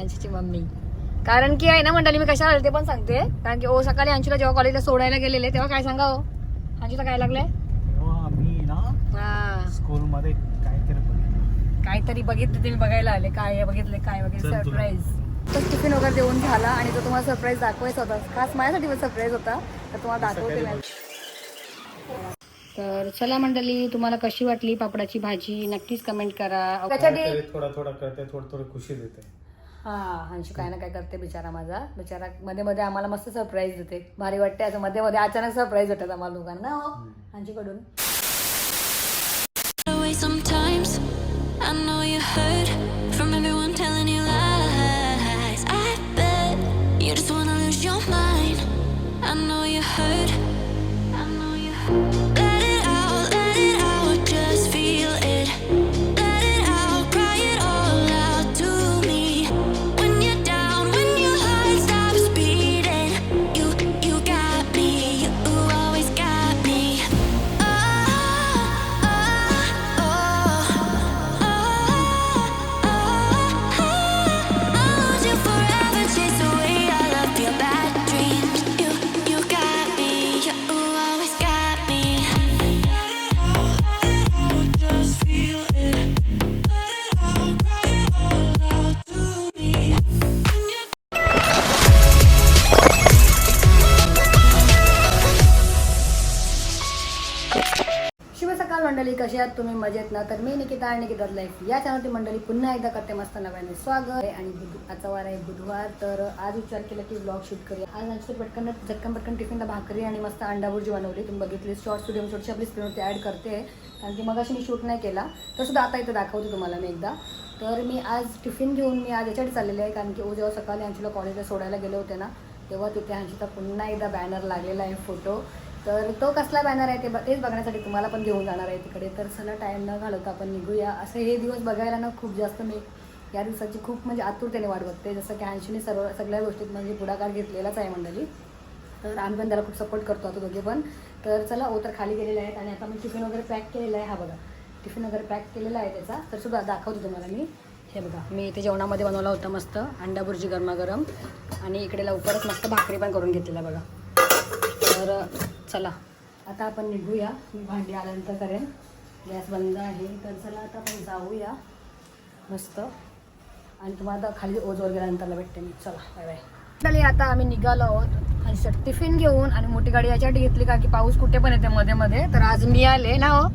अंशीची mummy. कारण की आहे ना मंडळी मी कशाला आले ते पण सांगते. कारण की ओ सकाळी अंशूला जेव्हा कॉलेजला सोडायला गेलेले तेव्हा काय सांगा हो? अंशूला काय लागलंय? तेव्हा मी ना हा. स्कूल मध्ये काहीतरी बघितलं. काहीतरी बघितलं ते मी बघायला आले. काय बघितले काय वगैरे. सरप्राईज तर टिफिन वगैरे देऊन झाला आणि तो तुम्हाला सरप्राईज दाखवायचा होता. खास माझ्यासाठी पण सरप्राईज होता. तर तुम्हाला दाखवते. तर चला मंडळी तुम्हाला कशी वाटली पापडाची भाजी? नक्कीच कमेंट करा. त्याच्यासाठी थोडा थोडा करते थोडं थोडं खुशी देते. हा अंशू काय ना काय करते बिचारा माझा. बिचारा मध्ये मध्ये आम्हाला मस्त सरप्राईज देते. भारी वाटते असं. मध्ये मध्ये अचानक सरप्राईज भेटत आम्हाला दोघांना हो. अंशूकडून कसे आहात? तुम्ही मजेत ना? तर मी निकिता आणि निकिता लाईफ या चॅनलची मंडळी पुन्हा एकदा करते मस्त नव्याने स्वागत. आहे आणि आजचा वार आहे बुधवार तर आज विचार केला की ब्लॉग शूट करूया. आज आमचं पटकन झटकन पटकन टिफिनला भाकरी आणि मस्त अंडाभुर्जी बनवली. तुम्ही बघितली शॉर्ट व्हिडिओ छोटीशी आपली स्क्रीनवरती ॲड करते. कारण की मग अशी मी शूट नाही केला. तर सुद्धा आता इथं दाखवते तुम्हाला मी एकदा. तर मी आज टिफिन घेऊन मी आज याच्यासाठी चाललेले आहे. कारण की ओ जेव्हा सकाळी आमच्याला कॉलेजला सोडायला गेले होते ना तेव्हा तिथे आमचा पुन्हा एकदा बॅनर लागलेला आहे फोटो तर तो कसला बॅनर आहे ते ब- तेच बघण्यासाठी तुम्हाला पण घेऊन जाणार आहे तिकडे. तर चला टाईम न घालवता आपण निघूया. असे हे दिवस बघायला ना खूप जास्त मी या दिवसाची खूप म्हणजे आतुरतेने वाट बघते. जसं की ऐंशीने सर्व सगळ्या गोष्टीत म्हणजे पुढाकार घेतलेलाच आहे मंडळी. तर आम्ही पण त्याला खूप सपोर्ट करतो आता दोघे पण. तर चला ओ तर खाली गेलेले आहेत आणि आता मी टिफिन वगैरे पॅक केलेला आहे. हा बघा. टिफिन वगैरे पॅक केलेला आहे त्याचा. तर सुद्धा दाखवतो तुम्हाला मी. हे बघा. मी इथे जेवणामध्ये बनवला होता मस्त अंडा भुर्जी गरमागरम. आणि इकडे लवकरच मस्त भाकरी पण करून घेतलेला बघा. तर चला आता आपण निघूया. मी भांडी आल्यानंतर करेन. गॅस बंद आहे. तर चला आता आपण जाऊया. मस्त. आणि तुम्हाला आता खाली ओजवर गेल्यानंतरला भेटते मी. चला बाय बाय. चला आता आम्ही निघालो आहोत. आणि सर टिफिन घेऊन आणि मोठी गाडी याच्यासाठी घेतली का की पाऊस कुठे पण येते मध्ये मध्ये. तर आज मी आले ना हो?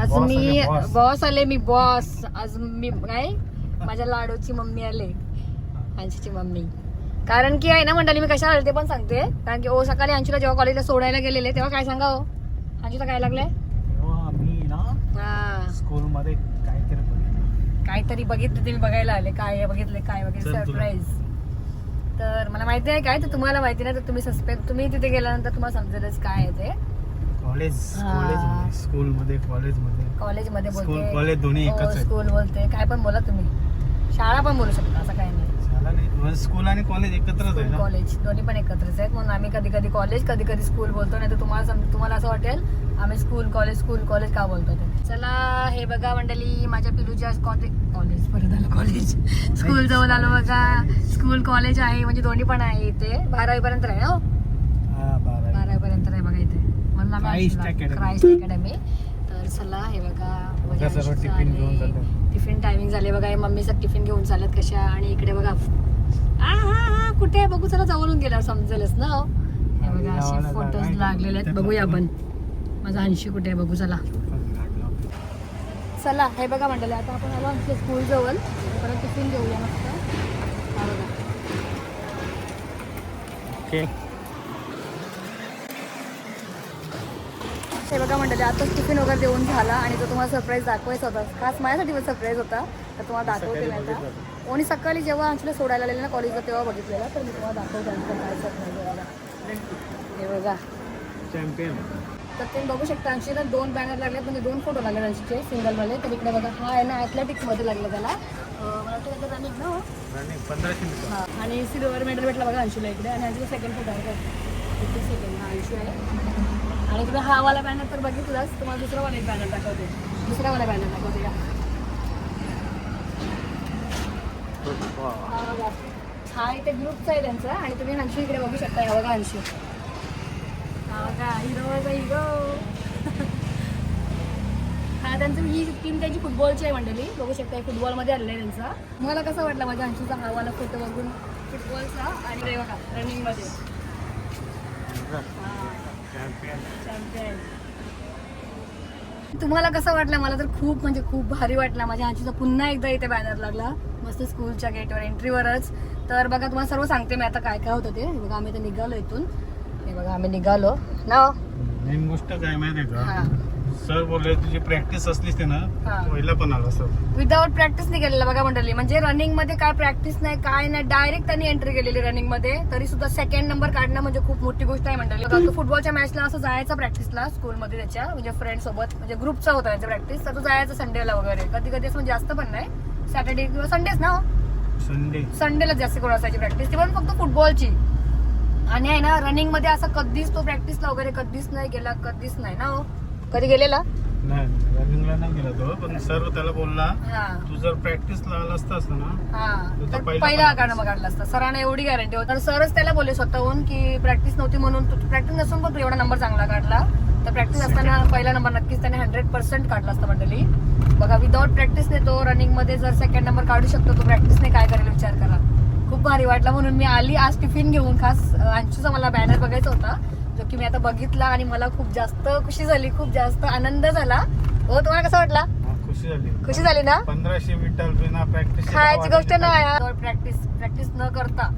आज मी बॉस आले मी बॉस आज मी काय माझ्या लाडूची मम्मी आले. अंशीची मम्मी. कारण की आहे ना मंडळी मी कशाला आले ते पण सांगते. कारण की ओ सकाळी अंशूला जेव्हा कॉलेजला सोडायला गेलेले तेव्हा काय सांगा हो? अंशूला काय लागलंय तेव्हा मी ना हा. स्कूल मध्ये काहीतरी बघितलं. काहीतरी बघितलं ते मी बघायला आले. काय बघितले काय वगैरे चल तुला. सरप्राईज तर मला माहिती आहे काय? तर तुम्हाला माहिती नाही तर तुम्ही सस्पेक्ट तुम्ही तिथे गेल्यानंतर तुम्हाला समजेलच काय आहे ते. कॉलेज हा. स्कूल मध्ये कॉलेजमध्ये. बोलते. कॉलेज दोन्ही एकच आहे. स्कूल बोलते. काय पण बोला तुम्ही. शाळा पण बोलू शकता असं काही नाही. नाही म्हणजे स्कूल आणि कॉलेज एकत्रच आहे ना? कॉलेज दोन्ही पण एकत्रच आहेत. म्हणून आम्ही कधी कधी कॉलेज कधी कधी स्कूल बोलतो नाही तर तुम्हाला सम- तुम्हाला असं वाटेल आम्ही स्कूल कॉलेज स्कूल कॉलेज का बोलतो ते? चला हे बघा मंडळी माझ्या पिलूच्या कॉलेज कॉलेज परत आलं कॉलेज स्कूल जवळ आलो बघा. स्कूल कॉलेज आहे म्हणजे दोन्ही पण आहे इथे. बारावी पर्यंत आहे हो? हा बारा बारावी. पर्यंत आहे बघा इथे. म्हणून Christ Academy. क्राईस्ट अकॅडमी तर चला हे बघा माझ्या बघा सर्व अंशूचं टिफिन घेऊन आहे. जातात. टिफिन टायमिंग झाले बघा मम्मीचं टिफिन घेऊन चालत कशा आणि इकडे बघा. हा हा कुठे आहे? बघू चला जवळून गेल्यावर समजेलच ना हो. बघा असे फोटोज. लागलेले आहेत. बघूया आपण. माझा अंशी कुठे आहे? बघू चला. चला हे बघा मंडळी आता आपण आलो आमच्या स्कूल जवळ. परत टिफिन घेऊया मस्त. बघा. ओके. हे बघा मंडळी आताच टिफिन वगैरे देऊन झाला आणि तो तुम्हाला सरप्राईज दाखवायचा होता. खास माझ्यासाठी पण सरप्राईज होता तर तुम्हाला दाखवते बघितलं. आणि सकाळी जेव्हा आमच्याला सोडायला आलेलं ना कॉलेजला तेव्हा बघितलेलं तर मी तुम्हाला दाखवते आमचं काय सरप्राईज हे बघा. चॅम्पियन तर तुम्ही बघू शकता आमचे ना दोन बॅनर लागले म्हणजे दोन फोटो लागले आमचे सिंगलवाले तर इकडे बघा हा आहे ना ॲथलेटिक्समध्ये लागला त्याला. मला वाटतं त्याचं रनिंग ना हो? हा आणि सिल्वर मेडल भेटला बघा अंशूला इकडे. आणि अंशूला सेकंड फोटो आहे सेकंड हा अंशू आहे. आणि तुम्ही हा वाला बॅनर तर बघितलाच तुम्हाला दुसरा वाला एक बॅनर दाखवते. दुसरा वाला बॅनर दाखवते का? हा हा इथे ग्रुपचा आहे त्यांचा आणि तुम्ही अंशू इकडे बघू शकता या बघा अंशू. हा बघा हिरो हिरो. हा त्यांचं ही टीम त्यांची फुटबॉलची आहे मंडळी. बघू शकता फुटबॉलमध्ये आलेलं आहे त्यांचा. मला कसं वाटलं माझ्या अंशूचा हा वाला फोटो बघून? फुटबॉलचा आणि बघा रनिंगमध्ये तुम्हाला कसं वाटलं? मला तर खूप म्हणजे खूप भारी वाटलं. माझ्या आजीचा पुन्हा एकदा इथे बॅनर लागला. मस्त स्कूलच्या गेटवर एंट्रीवरच तर बघा तुम्हाला सर्व सांगते मी आता काय काय होतं ते. बघा आम्ही इथे निघालो इथून. हे बघा आम्ही निघालो. ना मेन गोष्ट काय माहिती हा. का सर बोलले तुझी प्रॅक्टिस असलीच ते ना हा. पहिला पण आला सर. विदाऊट प्रॅक्टिस नाही केलेलं बघा मंडळी. म्हणजे रनिंगमध्ये काय प्रॅक्टिस नाही काय नाही. डायरेक्ट त्यांनी एंट्री केलेली रनिंगमध्ये. तरी सुद्धा सेकंड नंबर काढणं म्हणजे खूप मोठी गोष्ट आहे मंडळी. बघा, तो फुटबॉलच्या मॅचला असं जायचं प्रॅक्टिसला स्कूलमध्ये त्याच्या म्हणजे फ्रेंड सोबत म्हणजे ग्रुपचा होता त्याचा प्रॅक्टिस तर तो जायचं संडेला वगैरे. कधी कधी असं म्हणजे जास्त पण नाही. सॅटर्डे किंवा संडेच ना संडे संडेला जास्त करून असायची प्रॅक्टिस ती पण फक्त फुटबॉलची आणि आहे ना रनिंगमध्ये असं कधीच तो प्रॅक्टिसला वगैरे कधीच नाही गेला कधीच नाही ना हो. कधी गेलेला? नाही रनिंगला नाही गेला तो पण सर त्याला बोलला हा. तू जर प्रॅक्टिसला आला असतास ना हा. तो तर पहिला काढणं काढला असता. सरांना एवढी गॅरंटी होती. तर सरच त्याला बोलले स्वतःहून की प्रॅक्टिस नव्हती म्हणून तू प्रॅक्टिस नसून पण तू एवढा नंबर चांगला काढला. तर प्रॅक्टिस असताना पहिला नंबर नक्कीच त्याने हंड्रेड पर्सेंट काढला असता मंडळी. बघा विदाऊट प्रॅक्टिसने तो रनिंगमध्ये जर सेकंड नंबर काढू शकतो तो प्रॅक्टिसने काय करेल विचार करा. खूप भारी वाटला. म्हणून मी आली आज टिफिन घेऊन खास अं, अंशूचा मला बॅनर बघायचा होता. जो की मी आता बघितला आणि मला खूप जास्त खुशी झाली खूप जास्त आनंद झाला. हो तुम्हाला कसा वाटला? खुशी झाली. खुशी झाली ना? पंधराशे मीटर बिना प्रॅक्टिस खायची गोष्ट नाही. प्रॅक्टिस प्रॅक्टिस न करता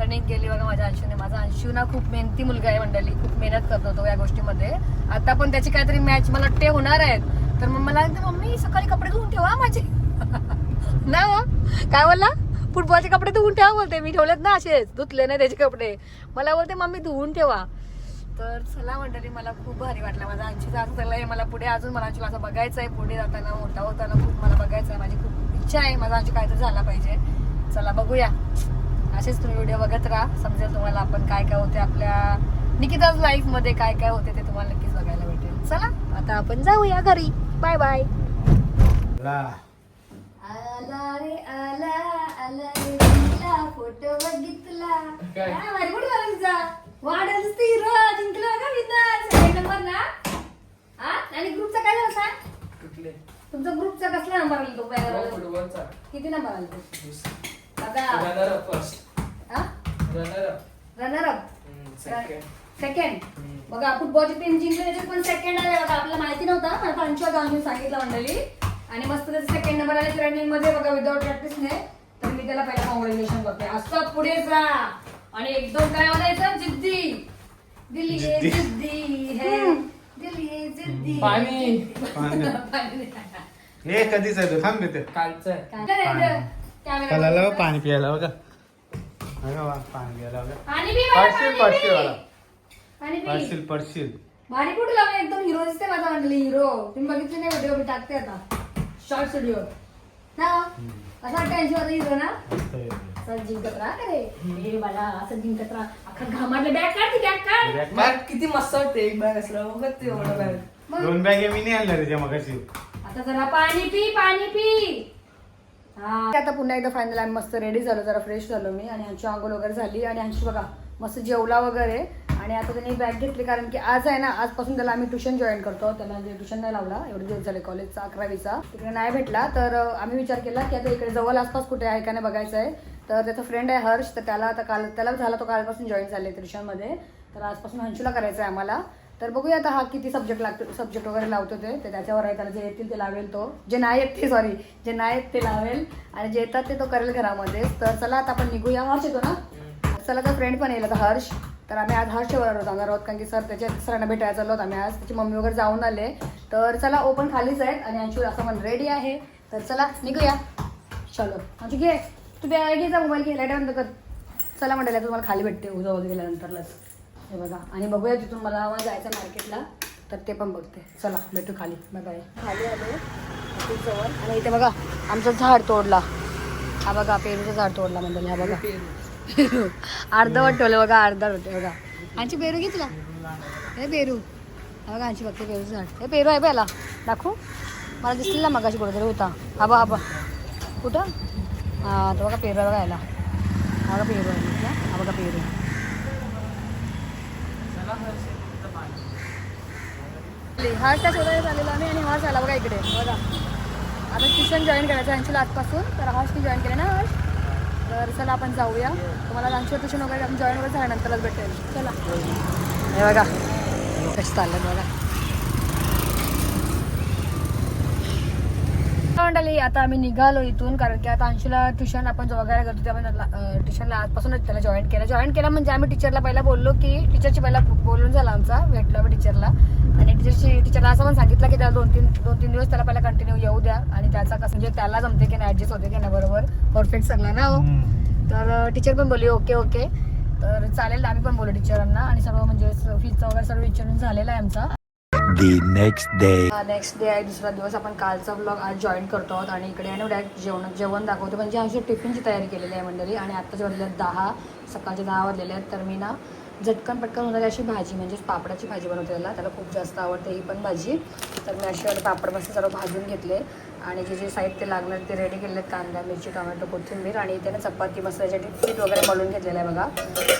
रनिंग केली बघा माझ्या अंशूने. माझा अंशू ना खूप मेहनती मुलगा आहे मंडळी. खूप मेहनत करतो तो या गोष्टीमध्ये. आता पण त्याची काहीतरी मॅच मला वाटते होणार आहेत. तर मग मला मम्मी सकाळी कपडे धुवून ठेवा माझे. ना हो? काय बोलला? फुटबॉलचे कपडे धुवून ठेवा बोलते. मी ठेवलेत ना असेच. धुतले नाही त्याचे कपडे. मला बोलते मम्मी धुवून ठेवा. तर चला मंडळी मला खूप भारी वाटलं. माझा अंशीचा असं चाललंय मला पुढे अजून मला असं बघायचं आहे. पुढे जाताना मोठा होताना खूप मला बघायचं आहे. माझी खूप इच्छा आहे माझा अंशू काहीतरी झाला पाहिजे. चला बघूया. असेच तुम्ही व्हिडिओ बघत राहा. समजेल तुम्हाला आपण काय काय होते आपल्या निकिताज लाईफमध्ये काय काय होते ते तुम्हाला नक्कीच बघायला भेटेल. चला आता आपण जाऊया घरी. बाय बाय आला रे आला आला रे. फोटो बघितला. वाढल हिरो जिंकला का विनाश? सेकंड नंबर ना? हा आणि ग्रुपचा काय झाला सांग? कुठले? तुमचा ग्रुपचा कसला नंबर आला तो हो? फुटबॉलचा. किती नंबर आला तो? आता रनर अप फर्स्ट हा runner up runner up second second बघा फुटबॉलची टीम जिंकली त्याच्यात पण सेकंड आले. बघा आपल्याला माहिती नव्हता. मला पंचवा गावून सांगितलं मंडळी. आणि मस्त त्याचे सेकंड नंबर आले. रनिंगमध्ये बघा विदाउट प्रॅक्टिसने तर मी त्याला पहिला कॉंग्रॅच्युलेशन करते असं पुढे जा. आणि एक दोन काय म्हणायचं? जिद्दी. दिल्ली ये जिद्दी है. दिल्ली ये जिद्दी. पाणी. पाणी. पाणी. हे कधीच आहे तो? थांब तिथे कालचं आहे. काय करायचं? कॅमेरा त्याला लाव बघायचा. पाणी प्यायला बघा. बघा वा, पाणी प्यायला बघा. पाणी पी बाळा, पडशील पाणी पडशील पी. वाला पाणी पी. पडशील पडशील. भारी कुठे लावले? एकदम हिरो दिसते माझा म्हटले हिरो तुम्ही बघितले नाही व्हिडिओ मी टाकते आता. शॉर्ट व्हिडिओ ना असं वाटतं वाजता हिरो ना? असं जिंकत राहा का रे? हे बाळा असं जिंकत राहा. अख्खा घामाटले बॅग काढ ती बॅग काढ. बॅग किती मस्त वाटते एक बॅग असलं ते एवढं बॅग मग? दोन बॅगे मी नाही त्याच्या मगाशी. आता जरा पाणी पी पाणी पी. हा. आता पुन्हा एकदा फायनल आम्ही मस्त रेडी झालो. जरा फ्रेश झालो मी आणि आमची आंघोळ वगैरे झाली आणि आमची बघा मस्त जेवला वगैरे. आणि आता त्यांनी बॅग घेतली कारण की आज आहे ना आजपासून त्याला आम्ही ट्युशन जॉईन करतो. त्याला ट्युशन नाही लावला एवढे दिवस झाले कॉलेजचा अकरावीचा. तिकडे नाही भेटला तर आम्ही विचार केला की आता इकडे जवळ आसपास कुठे आहे का नाही बघायचं आहे तर त्याचा फ्रेंड आहे हर्ष तर त्याला आता काल त्याला झाला तो कालपासून जॉईन झाले त्रिशांमध्ये तर आजपासून हंशूला करायचं आहे आम्हाला. तर बघूया आता हा किती सब्जेक्ट लागतो सब्जेक्ट वगैरे लावतो ते. तर त्याच्यावर आहे त्याला जे येतील ते लावेल तो. जे नाही येत ते सॉरी जे नाही येत ते लावेल. आणि जे येतात ते तो करेल घरामध्ये. तर चला आता आपण निघूया. हर्ष येतो ना? चला तर फ्रेंड पण येईल आता हर्ष. तर आम्ही आज हर्षवर जाणार आहोत. कारण की सर त्याच्या सरांना भेटायला चाललो आम्ही आज. त्याची मम्मी वगैरे जाऊन आले. तर चला ओपन खालीच आहेत. आणि अंशू असं पण रेडी आहे. तर चला निघूया. चलो. अंशू घे. तू त्या घ्यायचा मोबाईल घे लाइट बंद कर. चला म्हणायला तुम्हाला खाली भेटते उजा वगैरे गेल्यानंतरलाच हे बघा. आणि बघूया तिथून मला आवाज जायचं मार्केटला तर ते पण बघते. चला भेटू खाली. बघा खाली आलो जवळ. आणि इथे बघा आमचं झाड तोडला. हा बघा पेरूचं झाड तोडला म्हणजे हा बघा. पेरू अर्धवट ठेवलं बघा अर्धा होते बघा. आमची पेरू घेतला हे पेरू. हा बघा आमची बघते पेरूचं झाड. हे पेरू आहे पहिला दाखवू? मला दिसलेला मगाशी कुठेतरी होता. हा बा हा बा कुठं? तो बघा पेरू आहे बघा याला हा बघा पेरू आहे हा बघा पेरू हाच त्या शोधायला आम्ही आणि हा झाला बघा इकडे बघा आता ट्युशन जॉईन करायचं ऐंशीला आजपासून तर हाच मी जॉईन केले ना हर्ष तर चला आपण जाऊया तुम्हाला आमच्या ट्युशन वगैरे आपण जॉईन वगैरे झाल्यानंतरच भेटेल चला हे बघा कसं चाललं बघा मंडळी आता आम्ही निघालो इथून कारण की आता अंशूला ट्युशन आपण जो वगैरे करतो त्यामुळे ट्युशनला आजपासूनच त्याला जॉईन केलं. जॉईन केलं म्हणजे आम्ही टीचरला पहिला बोललो की टीचरची पहिला बोलून झाला आमचा भेटलो आम्ही टीचरला आणि टीचरची टीचरला असं पण सांगितलं की त्याला दोन तीन दोन तीन दिवस त्याला पहिला कंटिन्यू येऊ द्या. आणि त्याचा कसं म्हणजे त्याला जमते की नाही ऍडजस्ट होते की नाही बरोबर. परफेक्ट सगळं ना हो. तर टीचर पण बोलली ओके ओके. तर चालेल आम्ही पण बोलू टीचरांना आणि सर्व म्हणजे फीचं वगैरे सर्व विचारून झालेलं आहे आमचा. The next day. Uh, next day आहे दुसरा दिवस आपण कालचा ब्लॉग आज जॉईन करतो आहोत आणि इकडे आहे ना डायरेक्ट जेवण जेवण दाखवतो म्हणजे आमची टिफिनची तयारी केलेली आहे मंडळी आणि आत्ताच वाजले दहा सकाळचे दहा वाजलेले आहेत तर मी ना झटकन पटकन होणारी अशी भाजी म्हणजेच पापडाची भाजी बनवते त्याला. त्याला खूप जास्त आवडते ही पण भाजी. तर मी अशी पापड मस्त सर्व भाजून घेतले. आणि जे जे साहित्य लागणार ते रेडी केलेले आहेत कांदा मिरची टोमॅटो कोथिंबीर आणि इथे ना चपाती मस्त याच्यासाठी पीठ वगैरे मळून घेतलेलं आहे बघा.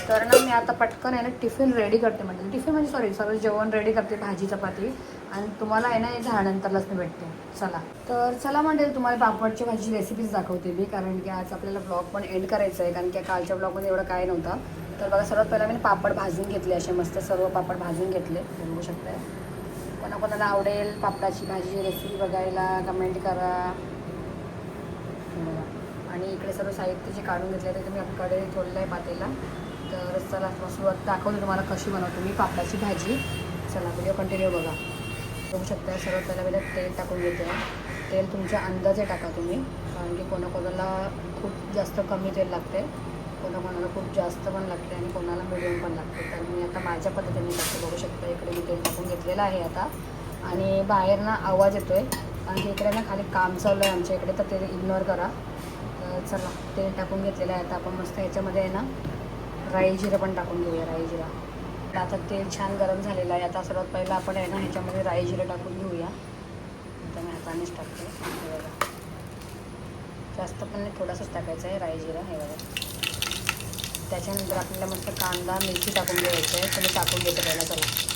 तर ना मी आता पटकन आहे ना टिफिन रेडी करते म्हणजे टिफिन म्हणजे सॉरी सर्व जेवण रेडी करते भाजी चपाती. आणि तुम्हाला आहे ना हे झाडानंतरलाच मी भेटते. चला. तर चला म्हणजे तुम्हाला पापडची भाजी रेसिपीज दाखवते मी. कारण की आज आपल्याला ब्लॉग पण एंड करायचं आहे कारण की कालच्या ब्लॉगमध्ये एवढं काय नव्हतं. तर बघा सर्वात पहिला मी पापड भाजून घेतले असे मस्त सर्व पापड भाजून घेतले. बघू शकताय. कोणाकोणाला आवडेल पापडाची भाजी रेसिपी बघायला कमेंट करा. बघा. आणि इकडे सर्व साहित्य जे काढून घेतले ते तुम्ही आपल्याकडे ठेवलेलं आहे पातेला तर चला सुरुवात दाखवते तुम्हाला कशी बनवतो मी पापडाची भाजी. चला व्हिडिओ कंटिन्यू बघा. बघू शकता सर्वात पहिला पहिला तेल टाकून घेते. तेल तुमच्या अंदाजे टाका तुम्ही कारण की कोणाकोणाला खूप जास्त कमी तेल लागते. कोणाला खूप जास्त पण लागते आणि कोणाला मिडियम पण लागते. तर मी आता माझ्या पद्धतीने जास्त बघू शकता. इकडे मी तेल टाकून घेतलेलं आहे आता. आणि बाहेर ना आवाज येतो आहे कारण की इकडे ना खाली काम चालू आहे आमच्या इकडे तर ते इग्नोर करा. तर चला तेल टाकून घेतलेलं आहे आता. आपण मस्त ह्याच्यामध्ये आहे ना राई जिरं पण टाकून घेऊया राई जिरा. तर आता तेल छान गरम झालेलं आहे. आता सर्वात पहिलं आपण आहे ना ह्याच्यामध्ये राई जिरं टाकून घेऊया. आता मी हातानेच टाकते. बघा. जास्त पण नाही थोडंसंच टाकायचं आहे राई जिरा हे बघा. त्याच्यानंतर आपल्याला मस्त कांदा मिरची टाकून घ्यायचं आहे. तुम्ही टाकून घेतो पहिला चला.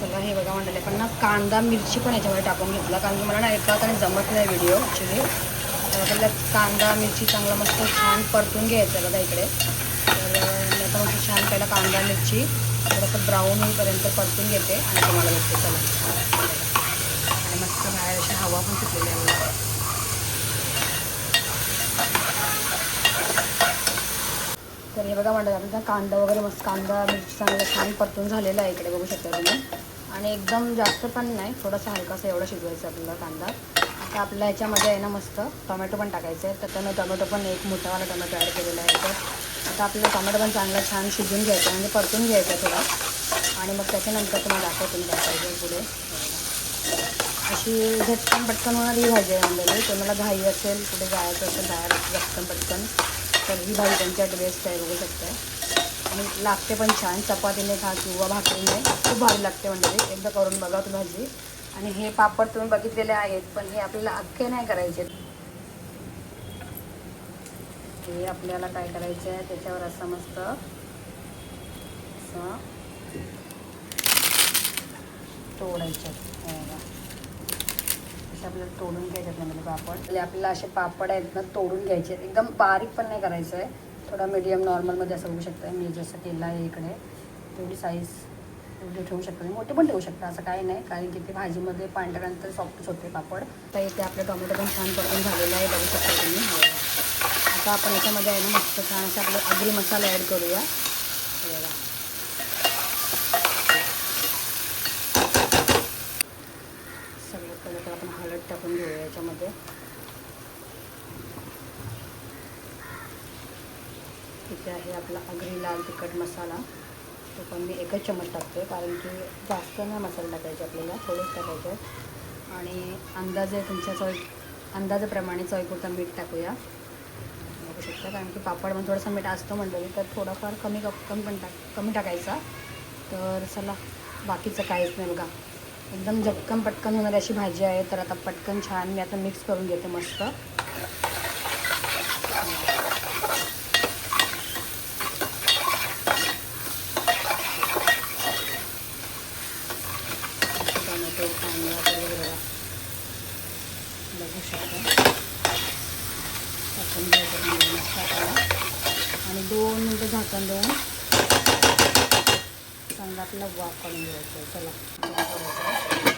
तर हे बघा म्हणाले पण ना कांदा मिरची पण याच्यामध्ये टाकून घेतला. कारण की मला ना एका हाताने जमत नाही व्हिडिओ ॲक्च्युली तर आपल्याला कांदा मिरची चांगला मस्त छान परतून घ्यायचं बघा इकडे. तर मी आता मस्त छान पहिला कांदा मिरची थोडंसं ब्राऊन होईपर्यंत परतून घेते आणि तुम्हाला भेटते चला. आणि मस्त बाहेर अशी हवा पण सुटलेली आहे. बघा. म्हणतात कांदा वगैरे मस्त कांदा मिरची चांगला छान परतून झालेला आहे इकडे बघू शकता तुम्ही. आणि एकदम जास्त पण नाही थोडासा हलकासा एवढा शिजवायचा आपल्याला कांदा. आता आपल्या ह्याच्यामध्ये आहे ना मस्त टोमॅटो पण टाकायचं आहे तर त्यानं टोमॅटो पण एक मोठावाला टोमॅटो ॲड केलेला आहे तर आता आपलं टोमॅटो पण चांगला छान शिजून घ्यायचा म्हणजे परतून घ्यायचा थोडा. आणि मग त्याच्यानंतर तुम्हाला दाखवतो मी पुढे. अशी झटकन पटकन होणारी भाजी आहे मंडळी तुम्हाला घाई असेल कुठे जायचं असेल बाहेर झटकन पटकन. तर ही भाजी त्यांच्यासाठी बेस्ट आहे बघू शकता आणि लागते पण छान चपातीने खा किंवा भाकरीने. खूप भारी लागते म्हणजे एकदा करून बघा तू भाजी. आणि हे पापड तुम्ही बघितलेले आहेत पण हे आपल्याला अख्खे नाही करायचे. हे आपल्याला काय करायचं आहे त्याच्यावर असं मस्त असं तोडायचं असे आपल्याला तोडून घ्यायचे आहेत म्हणजे पापड. म्हणजे आपल्याला असे पापड आहेत ना तोडून घ्यायचे आहेत. एकदम बारीक पण नाही करायचं आहे थोडा मीडियम नॉर्मलमध्ये असं होऊ शकतं मी जसं केलं आहे इकडे तेवढी साईज एवढी ठेवू शकतो. मोठे पण ठेवू शकता असं काही नाही. कारण की ते भाजीमध्ये पांढऱ्यानंतर सॉफ्टच होते पापड. तर इथे आपलं टोमॅटो पण छान पडून झालेलं आहे. बघू शकता तुम्ही. आता आपण याच्यामध्ये आहे ना मस्त छान असं आपलं अग्री मसाला ॲड करूया हे बघा. सगळं पहिलं तर आपण हळद टाकून घेऊया याच्यामध्ये. इथे आहे आपला अगरी लाल तिखट मसाला. तो पण मी एकच चमच टाकते कारण की जास्त नाही मसाला टाकायचे आपल्याला थोडेच टाकायचे आणि अंदाजे तुमच्या चव अंदाजाप्रमाणे चवीपुरता मीठ टाकूया. बघू शकता कारण की पापडमध्ये थोडंसं मीठ असतो म्हटलं तर थोडाफार कमी कमी पण टाक कमी टाकायचा. तर चला बाकीचं काहीच नाही बघा. एकदम झटकन पटकन होणारी अशी भाजी आहे तर आता पटकन छान मी आता मिक्स करून घेते मस्त. टोमॅटो कांदा वगैरे बघू शकता. आणि दोन मिनटं झाकण देऊन चांगला आपल्याला वाफ काढून घ्यायचं आहे. चला.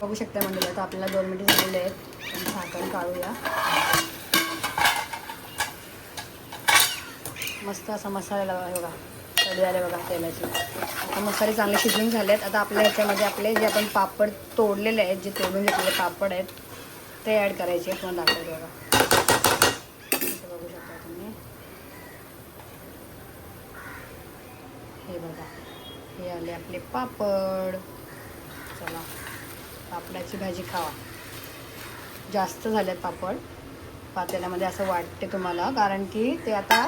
बघू शकता म्हणजे आता आपल्याला दोन मिनिटं झालेले आहेत. आपण झाकण काढूया. मस्त असा मसाला लावा बघा कढी आले बघा तेलाची. आता मसाले चांगले शिजून झाले आहेत आता आपल्या ह्याच्यामध्ये आपले जे आपण पापड तोडलेले आहेत जे तोडून घेतलेले पापड आहेत ते ॲड करायचे आहेत. तुम्हाला बघा इथे बघू शकता तुम्ही हे बघा झाले आपले पापड. चला पापडाची भाजी खावा. जास्त झालेत पापड. पातेल्यामध्ये असं वाटते तुम्हाला कारण की ते आता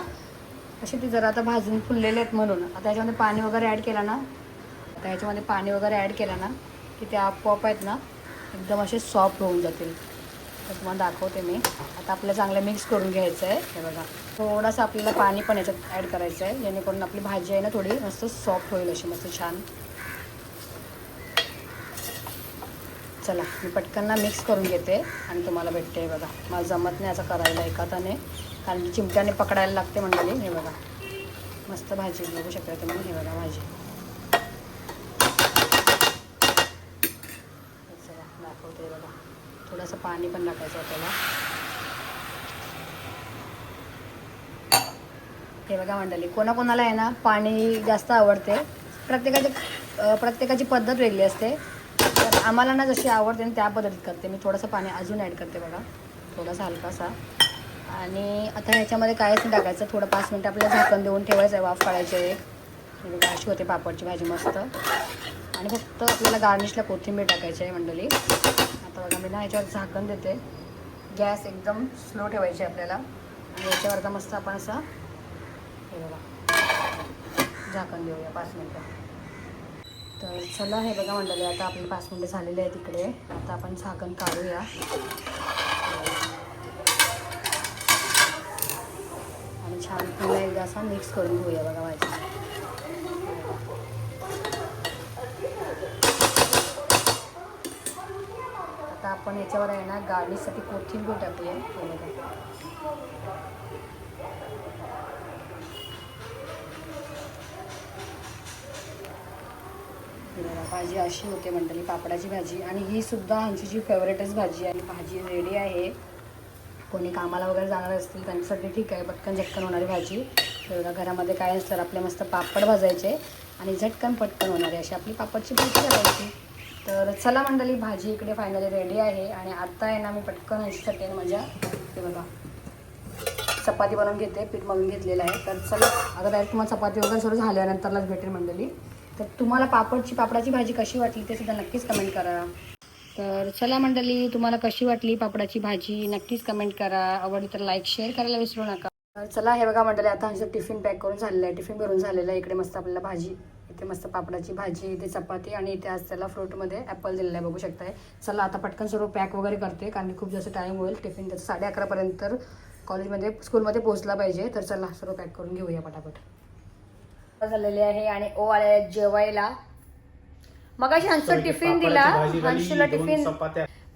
असे ते जरा आता भाजून फुललेले आहेत म्हणून. आता याच्यामध्ये पाणी वगैरे ॲड केला ना? आता याच्यामध्ये पाणी वगैरे ॲड केला ना की ते आपोआप आहेत ना एकदम असे सॉफ्ट होऊन जातील. तर तुम्हाला दाखवते मी. आता आपल्याला चांगलं मिक्स करून घ्यायचं आहे. हे बघा. थोडंसं आपल्याला पाणी पण याच्यात ॲड करायचं आहे. जेणेकरून आपली भाजी आहे ना थोडी मस्त सॉफ्ट होईल अशी मस्त छान. चला मी पटकन ना मिक्स करून घेते आणि तुम्हाला भेटते हे बघा. मला जमत नाही असं करायला एखादाने. कारण की चिमट्याने पकडायला लागते मंडळी. हे बघा. मस्त भाजी बघू शकता तुम्ही. हे बघा भाजी. चला दाखवते बघा. थोडंसं पाणी पण टाकायचं आपल्याला. हे बघा मंडळी कोणाकोणाला आहे ना पाणी जास्त आवडते? प्रत्येकाची प्रत्येकाची पद्धत वेगळी असते. तर आम्हाला ना जशी आवडते ना त्या पद्धतीत करते. मी थोडंसं पाणी अजून ॲड करते बघा. थोडासा हलकासा. आणि आता ह्याच्यामध्ये कायच नाही टाकायचं? थोडं पाच मिनटं आपल्याला झाकण देऊन ठेवायचं आहे वाफ काढायचे एक. बघा अशी होते पापडची भाजी मस्त. आणि फक्त आपल्याला गार्निशला कोथिंबीर टाकायची आहे मंडळी. बघा मी ना याच्यावर झाकण देते. गॅस एकदम स्लो ठेवायची आहे आपल्याला. आणि याच्यावरचा मस्त आपण असा हे बघा झाकण देऊया पाच मिनटं. तर चला हे बघा मंडळी आता आपले पाच मिनटं झालेले आहेत तिकडे आता आपण झाकण काढूया. आणि छान पुन्हा एकदा असा मिक्स करून घेऊया बघा माझ्या आता आपण याच्यावर आहे ना गार्निशसाठी कोथिंबीर टाकूया. आहे भाजी अशी होते मंडळी पापडाची भाजी. आणि ही सुद्धा आमची फेवरेटच भाजी आहे आणि भाजी रेडी आहे. कोणी कामाला वगैरे जाणार असतील त्यांच्यासाठी ठीक आहे. पटकन झटकन होणारी भाजी. एवढा घरामध्ये काय असतं आपले मस्त पापड भाजायचे. आणि झटकन पटकन होणारे अशी आपली पापडची भाजी करायची तर चला मंडळी भाजी इकडे फायनली रेडी आहे आणि आता आहे ना मी पटकन असू शकेन माझ्या ते बघा. चपाती बनवून घेते पीठ मळून घेतलेलं आहे. तर चला अगर डायरेक्ट तुम्हाला चपाती वगैरे सर्व झाल्यानंतरलाच भेटेल मंडळी. तर तुम्हाला पापडची पापडाची भाजी कशी वाटली ते सुद्धा नक्कीच कमेंट करा. तर चला मंडळी तुम्हाला कशी वाटली पापडाची भाजी नक्कीच कमेंट करा. आवडली तर लाईक शेअर करायला विसरू नका. तर चला हे बघा मंडळी आता आमचं टिफिन पॅक करून झालेलं आहे. टिफिन भरून झालेलं आहे. इकडे मस्त आपल्याला भाजी इथे मस्त पापडाची भाजी इथे चपाती आणि इथे आज त्याला फ्रूटमध्ये ॲपल दिलेलं आहे बघू शकताय. चला आता पटकन सर्व पॅक वगैरे करते कारण खूप जास्त टाईम होईल. टिफिन त्याचं साडे अकरापर्यंत कॉलेजमध्ये स्कूलमध्ये पोहोचला पाहिजे. तर चला सर्व पॅक करून घेऊया पटापट. झालेले आहे आणि ओ आले जेवायला. मग हंसू टिफिन दिला. हंसूला टिफिन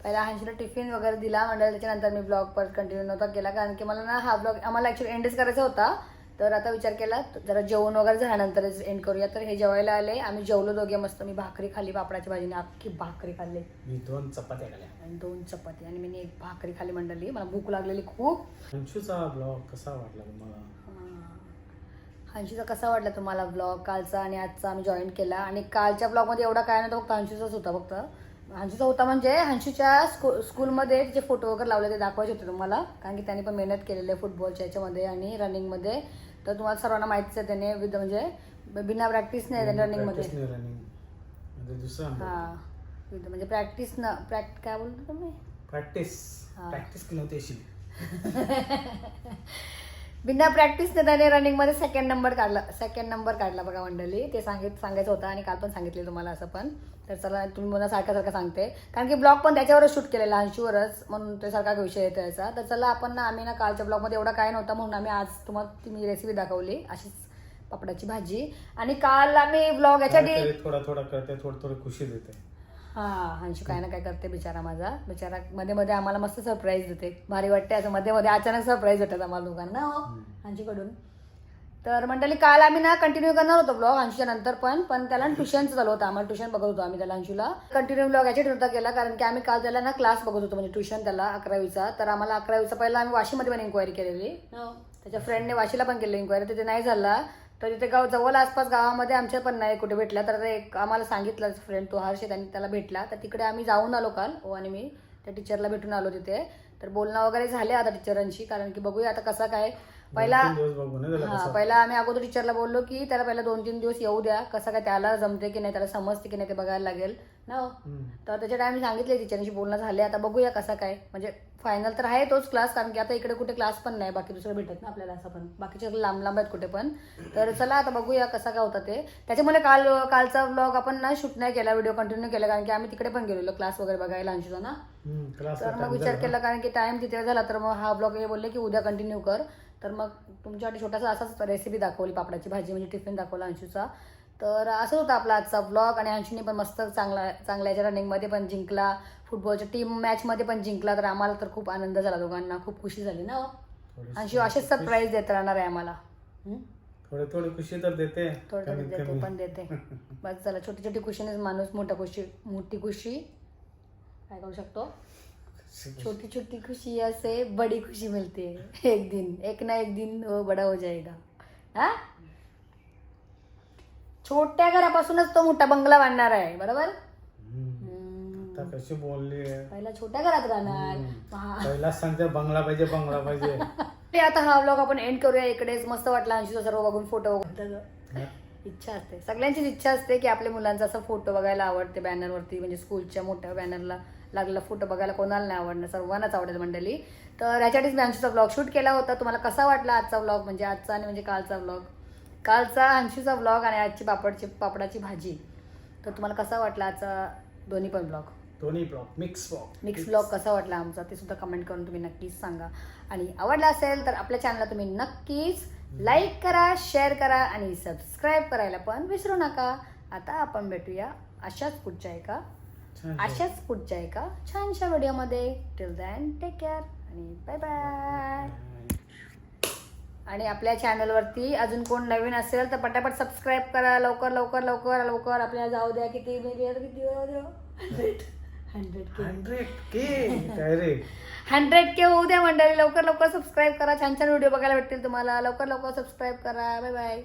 पहिला हंशीला टिफिन वगैरे दिला म्हणजे त्याच्यानंतर मी ब्लॉग परत कंटिन्यू नव्हता केला कारण की मला ना हा ब्लॉग आम्हाला ॲक्च्युली एंडच करायचा होता. तर आता विचार केला जरा जेवण वगैरे झाल्यानंतरच एंड करूया. तर हे जेवायला आले आम्ही जेवलो दोघे मस्त. मी भाकरी खाल्ली पापडाची भाजीने अख्खी भाकरी खाल्ली. मी दोन चपात्या खाल्या आणि दोन चपाती आणि मी एक भाकरी खाली मंडळी. मला भूक लागलेली खूप. अंशूचा ब्लॉग कसा वाटला तुम्हाला? हंशीचा कसा वाटला तुम्हाला ब्लॉग कालचा आणि आजचा आम्ही जॉईन केला. आणि कालच्या ब्लॉगमध्ये एवढा काय नव्हता फक्त हंशीचाच होता फक्त. हंशीचा होता म्हणजे हंशीच्या स्कू स्कूलमध्ये तिचे फोटो वगैरे लावले ते दाखवायचे होते तुम्हाला. कारण की त्यांनी पण मेहनत केलेली आहे फुटबॉलच्या याच्यामध्ये आणि रनिंगमध्ये तर तुम्हाला सर्वांना माहितीच आहे त्याने विद म्हणजे बिना प्रॅक्टिस नाही त्याने रनिंगमध्ये हां. विद म्हणजे प्रॅक्टिस न प्रॅक्ट काय बोलतो तुम्ही? प्रॅक्टिस हा. प्रॅक्टिस केली नव्हती अशी. बिना प्रॅक्टिसने त्याने रनिंगमध्ये सेकंड नंबर काढला सेकंड नंबर काढला बघा मंडळी. ते सांगित सांगायचं होतं आणि काल पण सांगितले तुम्हाला असं पण. तर चला तुम्ही मला सारखं सारखं सांगते. कारण की ब्लॉग पण त्याच्यावरच शूट केलेला अंशूवरच म्हणून ते सारखा विषय येतो याचा तर चला आपण ना आम्ही ना कालच्या ब्लॉगमध्ये एवढा काय नव्हता म्हणून आम्ही आज तुम्हाला ती मी रेसिपी दाखवली अशीच पापडाची भाजी. आणि काल आम्ही ब्लॉग काहीतरी थोडा थोडा करते थोडं थोडं खुशी देते. हा अंशू काय ना काय करते बिचारा माझा. बिचारा मध्ये मध्ये आम्हाला मस्त सरप्राईज देते. भारी वाटते असं मध्ये मध्ये अचानक सरप्राईज देतात आम्हाला दोघांना हो अंशूकडून तर मंडळी काल आम्ही ना कंटिन्यू करणार होतो ब्लॉग अंशूच्या नंतर पण पण त्याला ट्युशनचं चालू होतं. आम्हाला ट्युशन बघत होतो आम्ही त्याला अंशूला कंटिन्यू ब्लॉग याच्यात नव्हता केला कारण की आम्ही काल त्याला ना क्लास बघत होतो म्हणजे ट्युशन त्याला अकरावीचा. तर आम्हाला अकरावीचा पहिला आम्ही वाशीमध्ये पण इन्क्वायरी केलेली. त्याच्या फ्रेंडने वाशीला पण केली इन्क्वायरी तिथे नाही झाला. तर तिथे गाव जवळ आसपास गावामध्ये आमच्या पण नाही कुठे भेटला तर एक आम्हाला सांगितलं फ्रेंड तो हर्ष त्यांनी त्याला भेटला. तर तिकडे आम्ही जाऊन आलो काल ओ आणि मी. त्या टीचरला भेटून आलो तिथे. तर बोलणं वगैरे झाले आता टीचरांशी कारण की बघूया आता कसं काय पहिला हा पहिला आम्ही अगोदर टीचरला बोललो की त्याला पहिला दोन तीन दिवस येऊ द्या कसं काय त्याला जमते की नाही त्याला समजते की नाही ते बघायला लागेल ना हो? तर त्याच्या टाइम सांगितले टीचरांशी बोलणं झाले आता बघूया कसा काय. म्हणजे फायनल तर आहे तोच क्लास कारण की आता इकडे कुठे क्लास पण नाही बाकी दुसरं भेटत ना आपल्याला असं पण. बाकीचे लांब लांब आहेत कुठे पण. तर चला आता बघूया कसा काय होता ते. त्याच्यामुळे काल कालचा ब्लॉग आपण ना शूट नाही केला व्हिडिओ कंटिन्यू केला कारण की आम्ही तिकडे पण गेलेलो क्लास वगैरे बघायला अंशुचा ना तर मग विचार. केला कारण की टाइम तिथे झाला तर मग हा ब्लॉग हे बोलले की उद्या कंटिन्यू कर. तर मग तुमच्यासाठी छोटासा असाच रेसिपी दाखवली पापडाची भाजी म्हणजे टिफिन दाखवला अंशूचा. तर असं होता आपला आजचा ब्लॉग आणि अंशूने पण मस्त चांगला चांगल्या याच्या रनिंगमध्ये पण जिंकला. फुटबॉलच्या टीम मॅचमध्ये पण जिंकला तर आम्हाला तर खूप आनंद झाला दोघांना. खूप खुशी झाली ना हो? अंशू असेच सरप्राईज देत राहणार आहे आम्हाला? थोडी थोडी खुशी तर देते. थोडं थोडं देते पण देते. बस चला छोटी छोटी खुशीनेच माणूस मोठा खुशी मोठी खुशी. काय करू शकतो? छोटी छोटी खुशी से बड़ी खुशी मिलती है एक दिन एक ना एक दिन वो बड़ा हो जाएगा. हा? छोट्या घरापासूनच तो मोठा बंगला बांधणार आहे बरोबर. आता कशी बोलली पहिला छोट्या घरात राहणार पहिलाच सांगते बंगला पाहिजे बंगला पाहिजे. ते आता हा व्लॉग आपण एंड करूया. इकडेच मस्त वाटला अंशूचा सर्व बघून फोटो इच्छा असते. सगळ्यांचीच इच्छा असते की आपल्या मुलांचा असा फोटो बघायला आवडते बॅनरवरती म्हणजे स्कूलच्या मोठ्या बॅनरला लागलेला फोटो बघायला कोणाला नाही आवडणार सर्वांनाच आवडेल मंडळी. तर याच्यासाठीच मी अंशूचा ब्लॉग शूट केला होता. तुम्हाला कसा वाटला आजचा ब्लॉग म्हणजे आजचा आणि म्हणजे कालचा ब्लॉग कालचा अंशूचा ब्लॉग आणि आजची पापडची पापडाची भाजी. तर तुम्हाला कसा वाटला आजचा दोन्ही पण ब्लॉग दोन्ही block mix block mix blog कसा वाटला आमचा? ते सुद्धा कमेंट करून तुम्ही नक्कीच सांगा. आणि आवडला असेल तर आपल्या चॅनलला तुम्ही नक्कीच लाईक करा शेअर करा आणि सबस्क्राईब करायला पण विसरू नका. आता आपण भेटूया अशाच पुढच्या एका अशाच पुढच्या एका छानशा व्हिडिओमध्ये. टिल दॅन टेक केअर आणि बाय बाय आणि आपल्या चॅनलवरती अजून कोण नवीन असेल तर पटापट सबस्क्राईब करा. लवकर लवकर लवकर लवकर. आपल्याला जाऊ द्या. किती किती hundred hundred K hundred K होऊ द्या मंडळी. लवकर लवकर सबस्क्राईब करा. छान छान व्हिडिओ बघायला भेटतील तुम्हाला. लवकर लवकर सबस्क्राईब करा. Bye bye